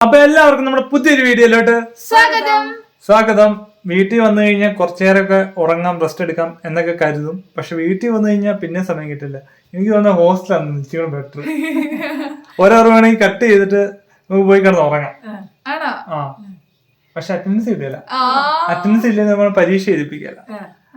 അപ്പൊ എല്ലാവർക്കും നമ്മുടെ പുതിയൊരു വീഡിയോയിലോട്ട് സ്വാഗതം. സ്വാഗതം. വീട്ടിൽ വന്നു കഴിഞ്ഞാൽ കുറച്ചേരൊക്കെ ഉറങ്ങാം റെസ്റ്റ് എടുക്കാം എന്നൊക്കെ കരുതും. പക്ഷെ വീട്ടിൽ വന്നു കഴിഞ്ഞാൽ പിന്നെ സമയം കിട്ടില്ല. എനിക്ക് തോന്നുന്ന ഹോസ്റ്റലാണ് ഇച്ചിരി ബെറ്റർ ഓരോ വേണമെങ്കിൽ കട്ട് ചെയ്തിട്ട് നമുക്ക് പോയി കിടന്ന് ഉറങ്ങാം. ആണോ? ആ. പക്ഷെ അറ്റൻഡൻസ് കിട്ടില്ല. അറ്റൻഡൻസ് ഇല്ലെങ്കിൽ നമ്മൾ പരീക്ഷ എഴുതിപ്പിക്കല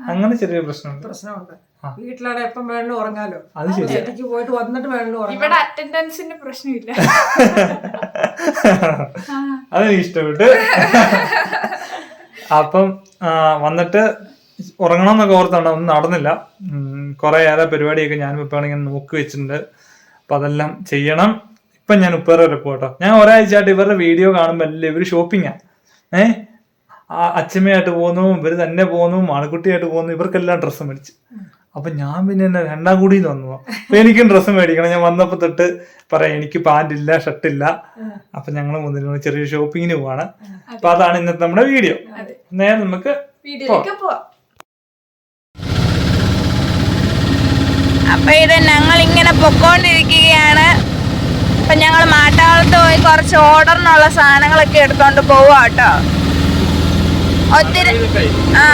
അങ്ങനെ ചെറിയ പ്രശ്നമുണ്ട്. പ്രശ്നമുണ്ട്. ആ. വീട്ടിലാടെ എപ്പം വേണമെങ്കിലും ഉറങ്ങാലോ. അത് ശരി പോയിട്ട് വന്നിട്ട് വേണമെങ്കിലും ഉറങ്ങാം ഇവിടെ അറ്റൻഡൻസിന്റെ പ്രശ്നമില്ല. അതെനിക്ക് ഇഷ്ടപ്പെട്ടു അപ്പം വന്നിട്ട് ഉറങ്ങണം എന്നൊക്കെ ഓർത്താണ് ഒന്നും നടന്നില്ല. കുറെ ഏറെ പരിപാടിയൊക്കെ ഞാൻ ഇപ്പം ഇങ്ങനെ നോക്കി വെച്ചിട്ടുണ്ട്. അപ്പൊ അതെല്ലാം ചെയ്യണം. ഇപ്പം ഞാൻ ഉപ്പേറെ വരെ പോട്ടോ ഞാൻ ഒരാഴ്ചയായിട്ട് ഇവരുടെ വീഡിയോ കാണുമ്പോൾ എല്ലാം ഇവർ ഷോപ്പിങ്ങാ ഏ? അച്ഛമ്മയായിട്ട് പോകുന്നു ഇവർ തന്നെ പോകുന്നു ആൺകുട്ടിയായിട്ട് പോകുന്നു ഇവർക്കെല്ലാം ഡ്രസ്സ് മേടിച്ചു. അപ്പൊ ഞാൻ പിന്നെ എന്നെ രണ്ടാം കൂടി വന്നു. അപ്പൊ എനിക്കും ഡ്രസ്സ് മേടിക്കണം. ഞാൻ വന്നപ്പോ തൊട്ട് പറയാം എനിക്ക് പാന്റ് ഇല്ല ഷർട്ട് ഇല്ല. അപ്പൊ ഞങ്ങൾ മുന്നിൽ ചെറിയ ഷോപ്പിങ്ങിന് പോവാണ്. അപ്പൊ അതാണ് ഇന്നത്തെ നമ്മുടെ വീഡിയോ. നേരെ നമുക്ക് അപ്പൊ ഇത് ഞങ്ങൾ ഇങ്ങനെ പൊക്കോണ്ടിരിക്കുകയാണ്. അപ്പൊ ഞങ്ങൾ മാട്ടാളത്ത് പോയി കുറച്ച് ഓർഡറിനുള്ള സാധനങ്ങളൊക്കെ എടുത്തോണ്ട് പോവാ കേട്ടോ ഒത്തിരി ആ.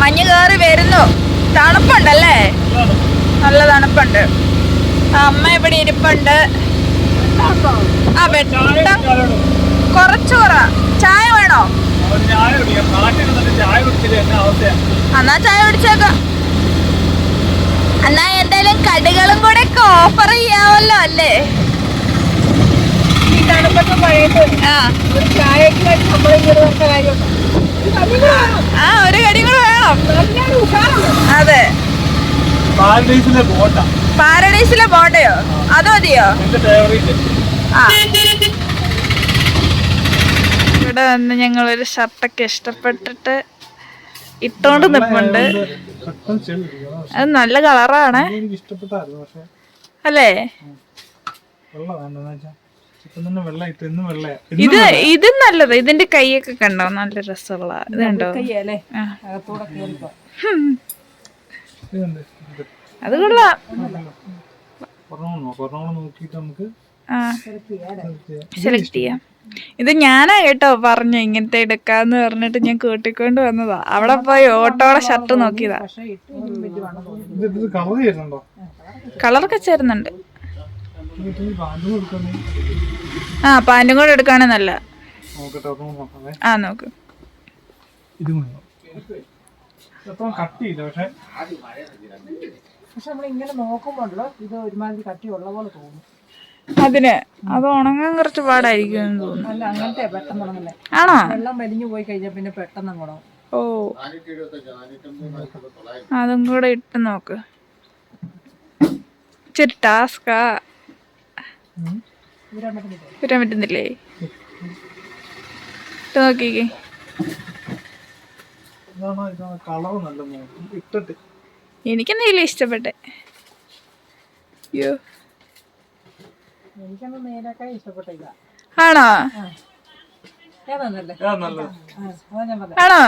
മഞ്ഞ്. കയറി വരുന്നു. തണുപ്പുണ്ടല്ലേ? നല്ല തണുപ്പുണ്ട്. അമ്മ ഇവിടെ ഇരിപ്പുണ്ട്. ആ വെട്ടം. കുറച്ചു കുറ. ചായ വേണോ? എന്നാ ചായ കുടിച്ചേക്കാം. എന്നാ എന്തായാലും കടികളും കൂടെ ഒക്കെ ഓഫർ ചെയ്യാവല്ലോ അല്ലേ? ഒരു കൂടെ ആ ഒരു കടി അതെ. പാരഡൈസിലെ ബോട്ടാ ബോട്ടയോ അത് മതിയോ? ആ. ഇവിടെ വന്ന് ഞങ്ങൾ ഒരു ഷർട്ടൊക്കെ ഇഷ്ടപ്പെട്ടിട്ട് ഇട്ടോണ്ട് നിൽപ്പുണ്ട് അത് നല്ല കളറാണ്. അല്ലേ? ഇത് ഇത് നല്ലത്. ഇതിന്റെ കൈയൊക്കെ കണ്ടോ? നല്ല രസമുള്ള ഇതുണ്ടോ. അത് കൊള്ളാം. സെലക്ട് ചെയ്യാം ഇത് ഞാനാ കേട്ടോ പറഞ്ഞു ഇങ്ങനത്തെ എടുക്കാന്ന് പറഞ്ഞിട്ട് ഞാൻ കൂട്ടിക്കൊണ്ട് വന്നതാ. അവിടെ പോയി ഓട്ടോടെ ഷർട്ട് നോക്കിയതാ. കളറൊക്കെ ചേരുന്നുണ്ട്. ആ പാന്റും കൂടെ എടുക്കുകയാണെങ്കിൽ നല്ല. ആ നോക്ക്. അതിന് അത് ഉണങ്ങാൻ കുറച്ച് പാടായിരിക്കും തോന്നുന്നു. ആണോ? വെള്ളം വലിഞ്ഞു പോയി കഴിഞ്ഞാൽ പിന്നെ പെട്ടെന്ന് അങ്ങോട്ടും ഓ. അതും കൂടെ ഇട്ട് നോക്ക്. ഇച്ചിരി ടാസ്കാ വരാൻ പറ്റുന്നില്ലേ? ഇട്ട് നോക്കിക്കേ. എനിക്കെന്തെങ്കിലും ഇഷ്ടപ്പെട്ടെ. അയ്യോ ആണോ? ആണോ?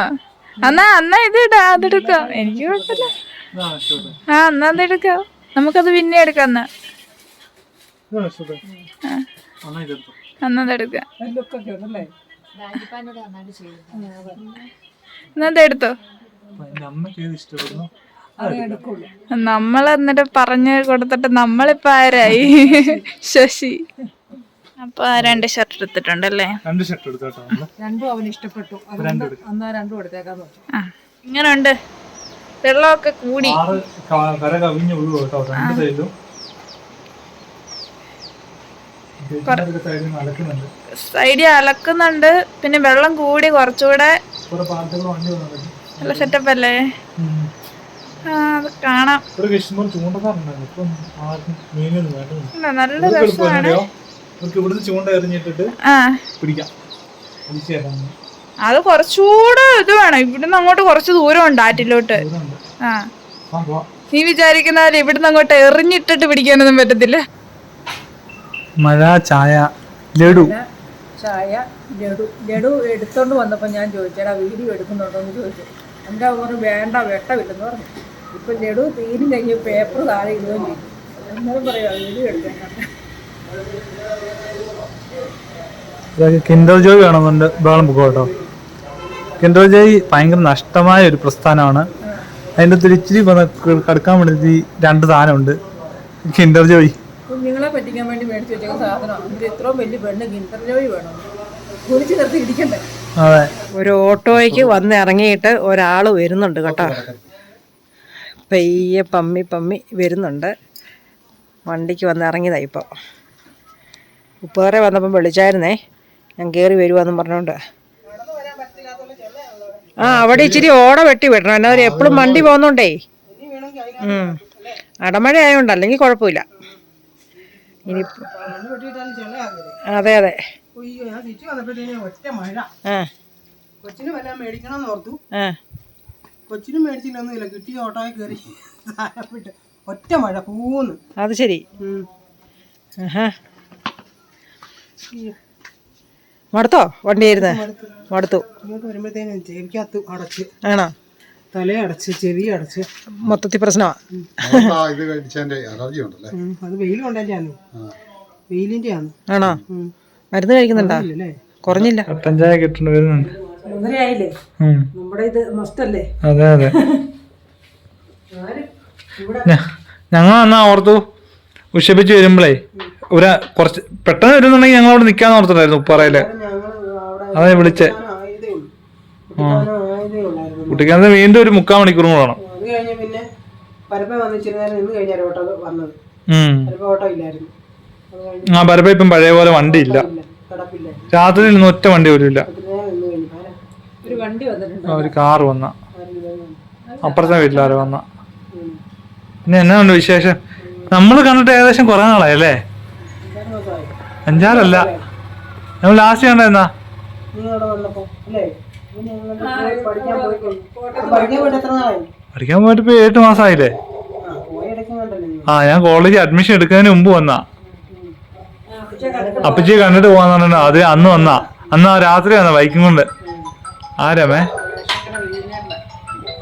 എന്നാ എന്നാ ഇത് ഇടാ അതെടുക്കാം എനിക്ക് കുഴപ്പമില്ല. ആ എന്നാ അതെടുക്കാം നമുക്കത് പിന്നെ എടുക്കാം എന്നാ നമ്മൾ എന്നിട്ട് പറഞ്ഞു കൊടുത്തിട്ട് നമ്മളിപ്പോ ആരായി? ശശി. അപ്പൊ രണ്ട് ഷർട്ട് എടുത്തിട്ടുണ്ട് അല്ലേ രണ്ട് ഷർട്ട് രണ്ടും അവന് ഇഷ്ടപ്പെട്ടു. അതുകൊണ്ട് അന്നാ രണ്ടും എടുത്തേക്കാന്ന് വെച്ചു. ആ ഇങ്ങനുണ്ട്. വെള്ളമൊക്കെ കൂടി. കര കവിഞ്ഞ കേട്ടോ. രണ്ട് സൈഡിലും സൈഡിൽ അലക്കുന്നുണ്ട്. പിന്നെ വെള്ളം കൂടി കുറച്ചുകൂടെ നല്ല സെറ്റപ്പ് അല്ലേ? അത് കാണാം. നല്ല രസമാണ്. കുറച്ചുകൂടെ ഇത് വേണം. ഇവിടുന്ന് അങ്ങോട്ട് കുറച്ച് ദൂരം ഉണ്ട് ആറ്റിലോട്ട്. ആ. നീ വിചാരിക്കുന്ന ഇവിടുന്ന് അങ്ങോട്ട് എറിഞ്ഞിട്ടിട്ട് പിടിക്കാനൊന്നും പറ്റത്തില്ല. മഴ ചായ ലഡു. ചായ ലഡു. ലഡു എടുത്തോണ്ട് വന്നപ്പോൾ ഞാൻ ചോദിച്ചേടാ വീഡിയോ എടുക്കുന്നുണ്ടോ? എന്ന് ചോദിച്ചു. എന്റെ അവർ പറഞ്ഞു വേണ്ട വെട്ടമില്ലെന്ന് പറഞ്ഞു. ഇപ്പം ലഡു തീരും കഴിഞ്ഞ് പേപ്പർ താഴെ ഇടുകയും ചെയ്തു. എന്നാലും പറയാം വീഡിയോ എടുക്കാൻ കിൻഡർ ജോയ് വേണമെന്നുണ്ട് ബഹളം പൊക്കോട്ടോ കേട്ടോ. കിൻഡർ ജോയ് ഭയങ്കര നഷ്ടമായ ഒരു പ്രസ്ഥാനമാണ്. അതിന്റെ അകത്ത് ഒരു ഇച്ചിരി കടക്കാൻ വേണ്ടി രണ്ട് സാധനമുണ്ട്. Kinder Joy. കുഞ്ഞുങ്ങളെ പറ്റിക്കാൻ വേണ്ടി മേടിച്ച് വെച്ചേക്കുന്ന സാധനം ഇത് ഇത്രയും വലിയ പെണ്ണ് ഇന്റർവ്യൂ വേണം? കുളിച്ച് നിർത്തി ഇരിക്കണ്ടേ? അതെ. ഒരു ഓട്ടോയ്ക്ക് വന്ന് ഇറങ്ങിയിട്ട് ഒരാൾ വരുന്നുണ്ട് കേട്ടോ. പെയ്യെ പമ്മി പമ്മി വരുന്നുണ്ട്. വണ്ടിക്ക് വന്ന് ഇറങ്ങിയതാ ഇപ്പോൾ ഉപ്പേറെ വന്നപ്പം വിളിച്ചായിരുന്നേ. ഞാൻ കയറി വരുവാന്നും പറഞ്ഞോണ്ട്. ആ അവിടെ ഇച്ചിരി ഓട വെട്ടി വിടണം. എന്നാ എപ്പോഴും വണ്ടി പോകുന്നുണ്ടേ. ഉം. അടമഴ ആയതുകൊണ്ട് അല്ലെങ്കിൽ കുഴപ്പമില്ല. ഇനി അതെ അതെ കൊച്ചിന് വല്ല മേടിക്കണം ഓർത്തു. ആ. കൊച്ചിനും മേടിച്ചില്ലൊന്നുമില്ല കിട്ടിയ ഓട്ടോയിൽ കയറി ഒറ്റ മഴ പൂന്ന്. അത് ശരി. മടുത്തോ വണ്ടി ആയിരുന്നു മടുത്തു. വരുമ്പോഴത്തേനും ചെവിക്കകത്ത് അടച്ച്. ആണോ? തലയടച്ച് ചെവി അടച്ച് മൊത്തത്തിൽ പ്രശ്നമാണ് ഇത് കഴിച്ചതിന്റെ അലർജി ഉണ്ടല്ലേ? അത് വെയിൽ ആണ് വെയിലിന്റെ ആണ്? ആണോ മരുന്ന് കഴിക്കുന്നുണ്ടോ? കുറഞ്ഞില്ല. വരുന്നുണ്ട്. ഒന്നരയായില്ലേ. നമ്മുടെ ഇത് നഷ്ടല്ലേ അതെ അതെ. ഞങ്ങൾ എന്നാ ഓർത്തു ഉഷപ്പിച്ച് വരുമ്പളേ ഒരു കുറച്ച് പെട്ടെന്ന് വരുന്നുണ്ടെങ്കിൽ ഞങ്ങൾ അവിടെ നിൽക്കാന്ന് ഓർത്തിട്ടായിരുന്നു ഉപ്പറയിൽ അതെ വിളിച്ചേ. ആയതേ ഉള്ളൂ കുട്ടിക്കാനം ആയതേ ഉള്ളായിരുന്നു കുട്ടിക്കാലത്ത് വീണ്ടും ഒരു മുക്കാൽ മണിക്കൂറും കൂടെ വേണം. അത് കഴിഞ്ഞ് പിന്നെ പരപ്പ വന്ന് ഇച്ചിരി നേരം നിന്ന് കഴിഞ്ഞാൽ ഓട്ടോ വന്നത്. ഉം. പരപ്പ ഓട്ടോ ഇല്ലായിരുന്നു. അത് കഴിഞ്ഞ് ആ പരപ്പ ഇപ്പം പഴയ പോലെ വണ്ടി ഇല്ല. ഇല്ല. കിടപ്പില്ല. രാത്രി ഒന്നും ഒറ്റ വണ്ടി പോലും ഇല്ല ഒത്തിരി നേരം നിന്ന് കഴിഞ്ഞു. ആരാ? ഒരു വണ്ടി വന്നിട്ടുണ്ട്. ആ, ഒരു കാറ് വന്ന. ആരും ഇല്ലായിരുന്നു. അപ്പുറത്തെ വീട്ടിലാരോ വന്ന. ഉം. പിന്നെ എന്നാ ഉണ്ട് വിശേഷം? നമ്മൾ കണ്ടിട്ട് ഏകദേശം കുറെ നാളായി അല്ലേ? അഞ്ചാറ് മാസമായി. അഞ്ചാറല്ല. നമ്മൾ ലാസ്റ്റ് കണ്ടെന്നാ നീ അവിടെ വന്നപ്പോ അല്ലേ? പഠിക്കാൻ പോയി പഠിക്കാൻ പോയിട്ട് എത്ര നാളായി? പഠിക്കാൻ പോയിട്ട് ഇപ്പൊ എട്ട് മാസമായില്ലേ ആ ഞാൻ കോളേജ് അഡ്മിഷൻ എടുക്കുന്നതിന് മുമ്പ് വന്നാ. അപ്പച്ചിയെ കണ്ടിട്ട് പോവാന്ന് പറഞ്ഞു അത് അന്ന് വന്നാ. അന്ന് ആ രാത്രി വന്ന ബൈക്കും കൊണ്ട്. ആരമേ?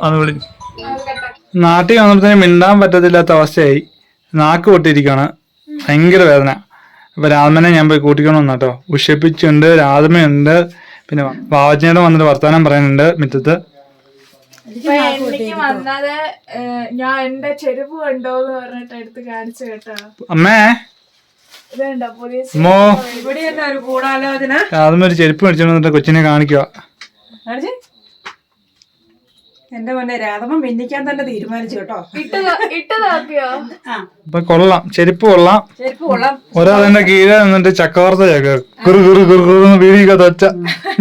അന്ന് വിളി നാട്ടിൽ വന്നപ്പോഴത്തേനും മിണ്ടാൻ പറ്റത്തില്ലാത്ത അവസ്ഥയായി. നാക്ക് പൊട്ടിയിരിക്കുകയാണ് ഭയങ്കര വേദന. അപ്പൊ രാധമനെ ഞാൻ പോയി കൂട്ടിക്കണം എന്നാട്ടോ ഉഷപ്പിച്ചുണ്ട് രാധമയുണ്ട് പിന്നെ വാവച്ചനോട് വന്നിട്ട് വർത്താനം പറയുന്നുണ്ട് മിറ്റത്ത്. വന്നത് ഞാൻ എന്റെ ചെരുപ്പ് കണ്ടോന്ന് പറഞ്ഞിട്ട് എടുത്ത് കാണിച്ചു കേട്ടോ. അമ്മേ. ഇതുണ്ടോ പുതിയ അമ്മോ. ഇവിടെ തന്നെ ഒരു ചെരുപ്പ് മേടിച്ചോണ്ട് കൊച്ചിനെ കാണിക്കുക? എന്റെ മോനെ രാധവൻ ഭിന്നിക്കാൻ തന്നെ തീരുമാനിച്ചു കേട്ടോ. ഇട്ടതാക്കിയോ അപ്പൊ കൊള്ളാം. ചെരുപ്പ് കൊള്ളാം. ചെരുപ്പ് കൊള്ളാം. ഒരാളെന്റെ കീഴെ നിന്നിട്ട് ചക്കവർത്ത കേക്ക്. കുറു കുറു കുറു കുറുന്ന് വീടിക്കാത്ത ഒച്ച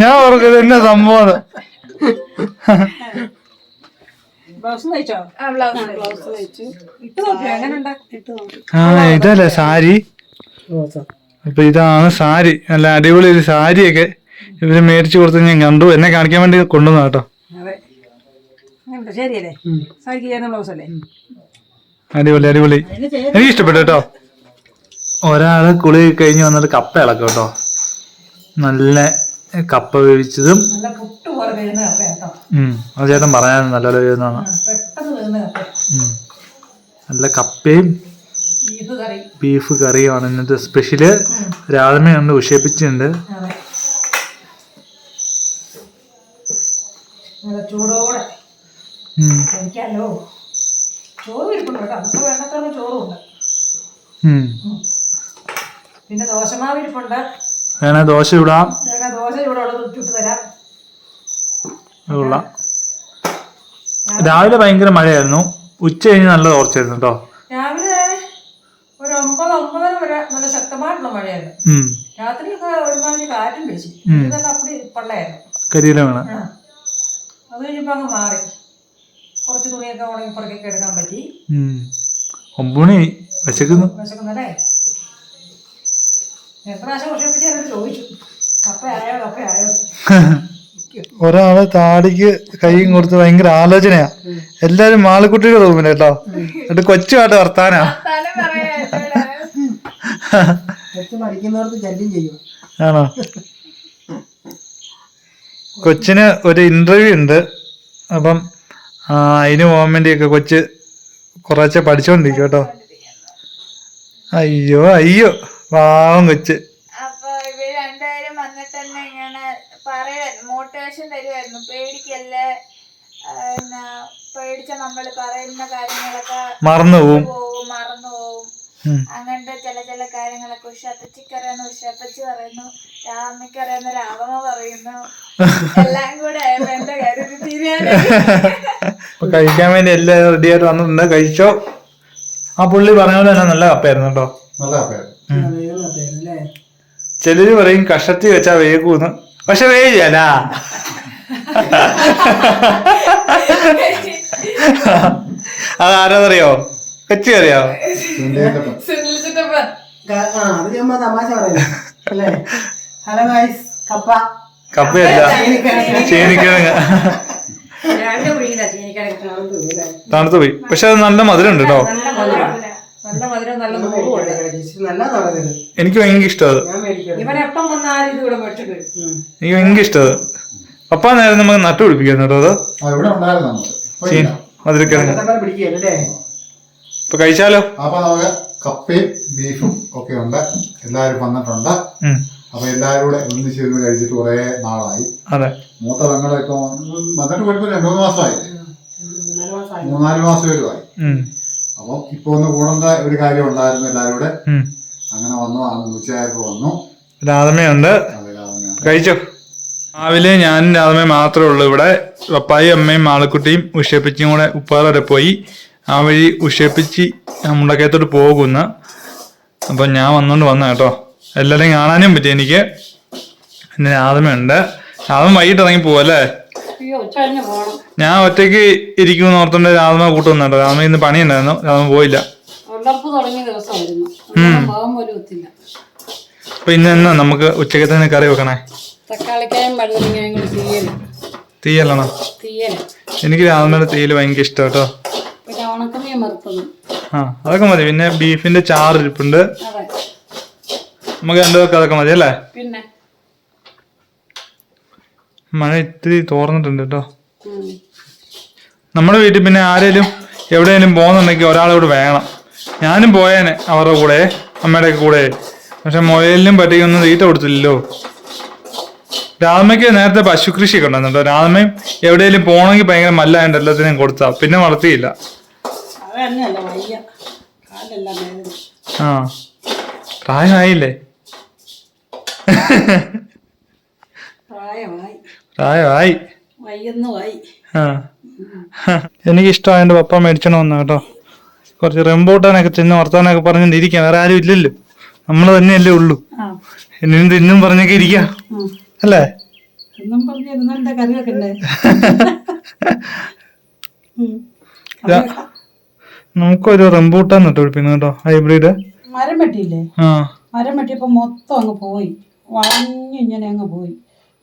ഞാൻ ഓർക്കത് എന്നെ സംഭവം? ആ ഇതല്ലേ സാരി? അപ്പൊ ഇതാണ് സാരി. നല്ല അടിപൊളി ഒരു സാരിയൊക്കെ ഇവർ മേടിച്ചു കൊടുത്ത് ഞാൻ കണ്ടു. എന്നെ കാണിക്കാൻ വേണ്ടി കൊണ്ടുവന്നു കേട്ടോ. അതെ അങ്ങനെയുണ്ട് ശരിയല്ലേ സാരിക്ക് ചെയ്യുന്ന ബ്ലൗസ് അല്ലേ? അടിപൊളി അടിപൊളി. എനിക്ക് ഇഷ്ടപ്പെട്ടു കേട്ടോ. ഒരാൾ കുളി കഴിഞ്ഞ് വന്നിട്ട് കപ്പ ഇളക്കും കേട്ടോ. നല്ല കപ്പ വേവിച്ചതും അത് ചേട്ടൻ പറയാൻ നല്ലപോലെ കപ്പ നല്ല കപ്പയും ബീഫ് കറി. ബീഫ് കറിയുമാണ്. ഇന്നത്തെ സ്പെഷ്യൽ. രാധമയുണ്ട് ഉഷേപ്പിച്ചുണ്ട് അതെ നല്ല ചൂടോടെ ഉം. കഴിക്കാമല്ലോ ചോറ് ഇരിപ്പുണ്ട് കേട്ടോ. അതിപ്പോ വേണ്ടക്കാരുടെ ചോറുണ്ട്. പിന്നെ ദോശമാവ് ഇരിപ്പുണ്ട്. വേണേ ദോശ ഇടാം. ദോശ ഇവിടെ ഉള്ളത് ചുട്ട് തരാം. കൊള്ളാം. രാവിലെ ഭയങ്കര മഴയായിരുന്നു. ഉച്ച കഴിഞ്ഞ് നല്ല തോർച്ചയായിരുന്നു കേട്ടോ രാവിലെ ഒരു ഒമ്പത് ഒമ്പതര വരെ നല്ല ശക്തമായിട്ടുള്ള മഴയായിരുന്നു. രാത്രി ഒരുമാതിരി കാറ്റും വീശി. ഇതെല്ലാം അപ്പടി പള്ളയായിരുന്നു. കരിയില വീണ്. ആ. അത് കഴിഞ്ഞപ്പോ അങ്ങ് മാറി. കുറച്ച് തുണിയൊക്കെ ഉണങ്ങി എടുക്കാൻ പറ്റി. ഒമ്പണി വിശക്കുന്നു വിശക്കുന്നല്ലേ എത്ര പ്രാവശ്യം എന്നോട് ചോദിച്ചു. ഒരാൾ താടിക്ക് കൈയും കൊടുത്ത് ഭയങ്കര ആലോചനയാ. എല്ലാരും മാളിക്കുട്ടിയുടെ റൂമിന് കേട്ടോ. എന്നിട്ട് കൊച്ചുമായിട്ട് വർത്താനാ. ആണോ? കൊച്ചിന് ഒരു ഇന്റർവ്യൂ ഉണ്ട്. അപ്പം ആ, അതിന് പോകാൻ വേണ്ടിയൊക്കെ കൊച്ച് കുറച്ച് പഠിച്ചോണ്ടിരിക്കും കേട്ടോ. അയ്യോ അയ്യോ പാവം കൊച്ച്. അപ്പൊ ഇവർ രണ്ട് എല്ലാവരും വന്നിട്ട് തന്നെ ഇങ്ങനെ പറയുമായിരുന്നു മോട്ടിവേഷൻ തരുമായിരുന്നു പേടിക്കല്ലേ? ആ, പേടിച്ച നമ്മൾ പറയുന്ന കാര്യങ്ങളൊക്കെ മറന്നു മറന്നു. അങ്ങനത്തെ ചില ചില കാര്യങ്ങളൊക്കെ അറിയുന്ന ഉഷാപ്പച്ചി പറയുന്നു രാമയ്ക്ക് അറിയുന്ന രാമമ്മ പറയുന്നു. എല്ലാം കൂടെ എന്റെ കാര്യം? തിരിയാനായി അപ്പൊ കഴിക്കാൻ വേണ്ടി എല്ലാം റെഡി ആയിട്ട് വന്നിട്ടുണ്ട്. കഴിച്ചോ? ആ പുള്ളി പറഞ്ഞ പോലെ തന്നെ നല്ല കപ്പയായിരുന്നു കേട്ടോ. നല്ല ചിലര് പറയും കഷത്തി വെച്ചാ വേഗൂന്ന്. പക്ഷെ വേഗിയല്ല അത് ആരാന്നറിയോ കച്ചി അറിയോ കപ്പയല്ല. ചീനിക്കിഴങ്ങ് തണുത്തു പോയി. പക്ഷെ അത് നല്ല മധുരം ഉണ്ട്. കേട്ടോ എനിക്ക് ഭയങ്കര ഇഷ്ടം. എനിക്ക് ഭയങ്കര ഇഷ്ടം അപ്പാ പപ്പാ നേരം നമുക്ക് നട്ടു പിടിപ്പിക്കുന്നു കേട്ടോ അത്. മധുരക്കിഴങ്ങ് ഇപ്പൊ കഴിച്ചാലോ? അപ്പൊ നമുക്ക് കപ്പയും ബീഫും ഒക്കെ ഉണ്ട്. എല്ലാവരും വന്നിട്ടുണ്ട്. അപ്പൊ എല്ലാവരും കൂടെ ഒന്നിച്ചിരുന്ന് കഴിച്ചിട്ട് കുറെ നാളായി. അതെ. മൂത്ത പെങ്ങളെ ഇപ്പൊ വന്നിട്ട് പോയിട്ട് രണ്ടു മൂന്ന് മാസമായി. മൂന്നാൽ മാസം വരുമായി അപ്പം ഇപ്പൊ ഒന്ന് കൂടേണ്ട ഒരു കാര്യം ഉണ്ടായിരുന്നു എല്ലാവരുടെ കൂടെ അങ്ങനെ വന്നു ഉച്ചയായപ്പോ വന്നു. രാധമയുണ്ട് കഴിച്ചോ? രാവിലെ ഞാനും രാധമേ മാത്രമേ ഉള്ളൂ ഇവിടെ. പപ്പായും അമ്മയും മാളക്കുട്ടിയും ഉഷേപ്പിച്ചും കൂടെ ഉപ്പാറ വരെ പോയി. ആ വഴി ഉഷേപ്പിച്ച് മുണ്ടക്കയത്തോട്ട് പോകുന്ന. അപ്പം ഞാൻ വന്നുകൊണ്ട് വന്ന കേട്ടോ. എല്ലാവരെയും കാണാനും പറ്റി എനിക്ക്. പിന്നെ രാധമയുണ്ട് രാധമ വൈകിട്ട് ഇറങ്ങി പോവല്ലേ ഞാൻ ഒറ്റയ്ക്ക് ഇരിക്കുമെന്ന് ഓർത്തോണ്ട് രാധമ കൂട്ടുന്നുണ്ട് രാധമ ഇന്ന് പണിയുണ്ടായിരുന്നു രാധമ പോയില്ല. അപ്പൊ ഇന്ന് എന്നാ നമുക്ക് ഉച്ചയ്ക്ക് തന്നെ കറി വെക്കണേ? തീയല്ലണോ തീയൽ. എനിക്ക് രാധമയുടെ തീയൽ ഭയങ്കര ഇഷ്ടം കേട്ടോ. ആ അതൊക്കെ മതി. പിന്നെ ബീഫിന്റെ ചാറ് ഇരിപ്പുണ്ട്. നമുക്ക് നമുക്ക് രണ്ടുപേർക്ക് അതൊക്കെ മതി അല്ലേ? പിന്നെ? മഴ ഇത്തിരി തോർന്നിട്ടുണ്ട് കേട്ടോ. നമ്മുടെ വീട്ടിൽ പിന്നെ ആരേലും എവിടെയെങ്കിലും പോകുന്നുണ്ടെങ്കിൽ ഒരാളോട് വേണം. ഞാനും പോയേനെ അവരുടെ കൂടെ അമ്മയുടെ കൂടെ. പക്ഷെ മൊയലിനും പറ്റിയൊന്നും തീറ്റ കൊടുത്തില്ലല്ലോ. രാധമ്മയ്ക്ക് നേരത്തെ പശു കൃഷിയൊക്കെ ഉണ്ടായിരുന്നു കേട്ടോ. രാധമ്മയും എവിടെയെങ്കിലും പോകണമെങ്കിൽ ഭയങ്കര മല്ലായതുകൊണ്ട് എല്ലാത്തിനും കൊടുത്താ. പിന്നെ വളർത്തിയില്ല. ആ. പ്രായമായില്ലേ? പ്രായമായി. പ്രായമായി? വയ്യെന്നുമായി. ആ. എനിക്ക് ഇഷ്ടമായത് പപ്പ മേടിച്ചണമെന്ന് കേട്ടോ. കുറച്ച് റെമ്പോട്ടാനൊക്കെ തിന്ന് വർത്താനൊക്കെ പറഞ്ഞോണ്ട് ഇരിക്കാം. വേറെ ആരും ഇല്ലല്ലോ. നമ്മൾ തന്നെയല്ലേ ഉള്ളൂ. എന്നും തിന്നും പറഞ്ഞൊക്കെ ഇരിക്കാം. അല്ലേ? നമുക്കൊരു റെമ്പൂട്ടാൻ കേട്ടോ പിന്നെ കേട്ടോ. ഹൈബ്രിഡ്. മരം വെട്ടിയില്ലേ? മരം വെട്ടിയപ്പോ മൊത്തം അങ്ങ് പോയി. വളഞ്ഞു ഇങ്ങനെ അങ്ങ് പോയി.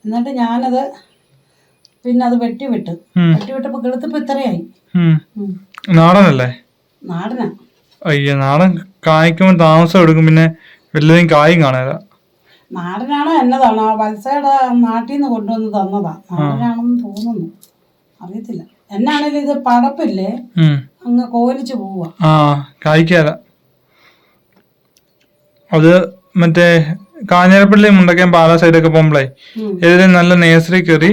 എന്നിട്ട് ഞാനത് പിന്നെ അത് വെട്ടി വിട്ടു. വെട്ടി കിളുത്തപ്പോൾ ഇത്രയായി. നാടനല്ലേ? നാടനാ. അയ്യോ നാടൻ കായ്ക്കുമ്പോൾ താമസം എടുക്കും പിന്നെ വല്ലതും കായും കാണാല. നാടനാണോ എന്നതാണോ? വത്സയുടെ നാട്ടിൽ നിന്ന് കൊണ്ടുവന്ന് തന്നതാ. നാടനാണെന്ന് തോന്നുന്നു. അറിയത്തില്ല. എന്നാണേലും ഇത് പടപ്പില്ലേ. അങ്ങ് കോലിച്ചു പോവാ. ആ കായ്ക്കാല. അത് മറ്റേ കാഞ്ഞിരപ്പള്ളി മുണ്ടക്കയം പാല സൈഡൊക്കെ പോകുമ്പോഴേ. ഏതെങ്കിലും നല്ല നേഴ്സറി കയറി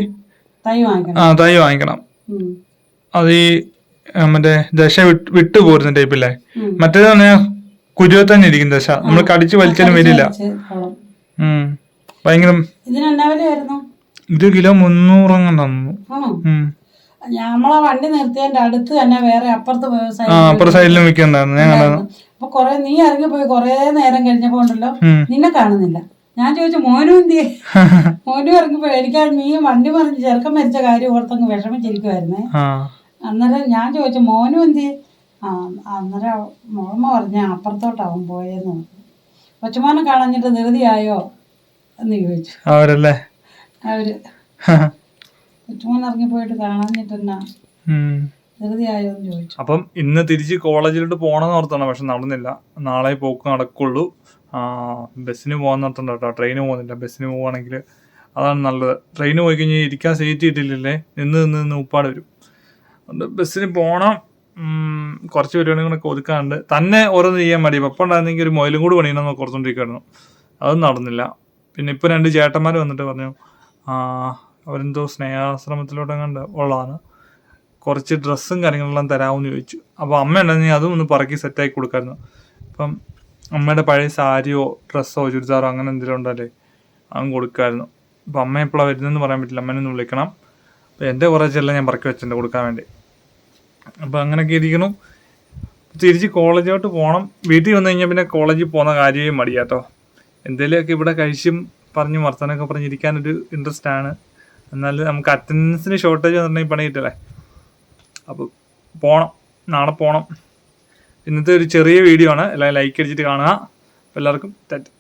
ആ തൈ വാങ്ങിക്കണം. അത് ഈ മറ്റേ ദശ വിട്ട് വിട്ടു പോരുന്ന ടൈപ്പില്ലേ. മറ്റേത് പറഞ്ഞാൽ കുരുവ തന്നെ ഇരിക്കും ദശ. നമ്മൾ കടിച്ചു വലിച്ചാലും വരില്ല ഭയങ്കര ഇത് കിലോ മുന്നൂറങ്ങ് തന്നു ആണോ? ഉം. നമ്മളെ വണ്ടി നിർത്തിയതിന്റെ അടുത്ത് തന്നെ വേറെ അപ്പുറത്ത് അപ്പുറം സൈഡിലും വിൽക്കുന്നുണ്ടായിരുന്നു. ഞാൻ അപ്പൊ കൊറേ നീ ഇറങ്ങി പോയി കൊറേ നേരം കഴിഞ്ഞപ്പോ ഉണ്ടല്ലോ നിന്നെ കാണുന്നില്ല. ഞാൻ ചോദിച്ചു മോനും എന്ത് മോനും ഇറങ്ങിപ്പോയി. എനിക്ക് നീ വണ്ടി മറിഞ്ഞ് ചെറുക്കം മരിച്ച കാര്യം ഓർത്തങ്ങ് വിഷമിച്ചിരിക്കുവായിരുന്നേ. അന്നേരം ഞാൻ ചോദിച്ചു മോനും എന്ത് ആ അന്നേരം മോളമ്മ പറഞ്ഞ അപ്പുറത്തോട്ടാവും പോയെന്ന് പറഞ്ഞു. കൊച്ചുമോനെ കാണഞ്ഞിട്ട് ധൃതിയായോ എന്ന് ചോദിച്ചു. അവരല്ലേ? അവർ. കൊച്ചുമോൻ ഇറങ്ങി പോയിട്ട് ചോദിച്ചു. അപ്പം ഇന്ന് തിരിച്ച് കോളേജിലോട്ട് പോകണമെന്ന് ഓർത്താണ് പക്ഷെ നടന്നില്ല. നാളെ പോക്ക് നടക്കുള്ളൂ. ബസ്സിന് പോകാൻ നടത്തണ്ട കേട്ടോ. ട്രെയിന് പോകുന്നില്ല. ബസ്സിന് പോവുകയാണെങ്കിൽ അതാണ് നല്ലത്. ട്രെയിന് പോയി കഴിഞ്ഞാൽ ഇരിക്കാൻ സീറ്റ് കിട്ടില്ലല്ലേ നിന്ന് നിന്ന് നിന്ന് ഉപ്പാട് വരും. അതുകൊണ്ട് ബസ്സിന് പോകണം കുറച്ച് പരിപാടികളൊക്കെ ഒതുക്കാണ്ട് തന്നെ ഓരോന്ന് ചെയ്യാൻ മതി പപ്പ ഉണ്ടായിരുന്നെങ്കിൽ ഒരു മൊയിലും കൂടി പണിയണമെന്ന് കുറച്ചുകൊണ്ടിരിക്കുമായിരുന്നു അതും നടന്നില്ല. പിന്നെ ഇപ്പോൾ രണ്ട് ചേട്ടന്മാർ വന്നിട്ട് പറഞ്ഞു അവരെന്തോ സ്നേഹാശ്രമത്തിലോട്ട് കണ്ട് ഉള്ളതാണ്. കുറച്ച് ഡ്രസ്സും കാര്യങ്ങളെല്ലാം തരാമെന്ന് ചോദിച്ചു. അപ്പോൾ അമ്മ ഉണ്ടെങ്കിൽ അതും ഒന്ന് പറക്കി സെറ്റാക്കി കൊടുക്കായിരുന്നു. അപ്പം അമ്മയുടെ പഴയ സാരിയോ ഡ്രസ്സോ ചുരിദാറോ അങ്ങനെ എന്തെങ്കിലും ഉണ്ടല്ലേ അതും കൊടുക്കായിരുന്നു. അപ്പം അമ്മ എപ്പോഴാണ് വരുന്നതെന്ന് പറയാൻ പറ്റില്ല. അമ്മേനെ ഒന്ന് വിളിക്കണം. അപ്പോൾ എന്റെ കുറേ ചെല്ലാം ഞാൻ പറക്കി വെച്ചിട്ടുണ്ട് കൊടുക്കാൻ വേണ്ടി. അപ്പോൾ അങ്ങനെയൊക്കെ ഇരിക്കണം തിരിച്ച് കോളേജിലോട്ട് പോകണം. വീട്ടിൽ വന്നു കഴിഞ്ഞാൽ പിന്നെ കോളേജിൽ പോകുന്ന കാര്യമേ മടിയാട്ടോ എന്തെങ്കിലുമൊക്കെ ഇവിടെ കഴിച്ചും പറഞ്ഞു വർത്തനമൊക്കെ പറഞ്ഞിരിക്കാനൊരു ഇൻട്രസ്റ്റ് ആണ്. എന്നാൽ നമുക്ക് അറ്റൻഡൻസിന് ഷോർട്ടേജ് വന്നിട്ടുണ്ടെങ്കിൽ പണി കിട്ടില്ലേ? അപ്പോൾ പോണം. നാളെ പോണം. ഇന്നത്തെ ഒരു ചെറിയ വീഡിയോ ആണ്. എല്ലാവരും ലൈക്ക് അടിച്ചിട്ട് കാണുക. എല്ലാവർക്കും തെറ്റ്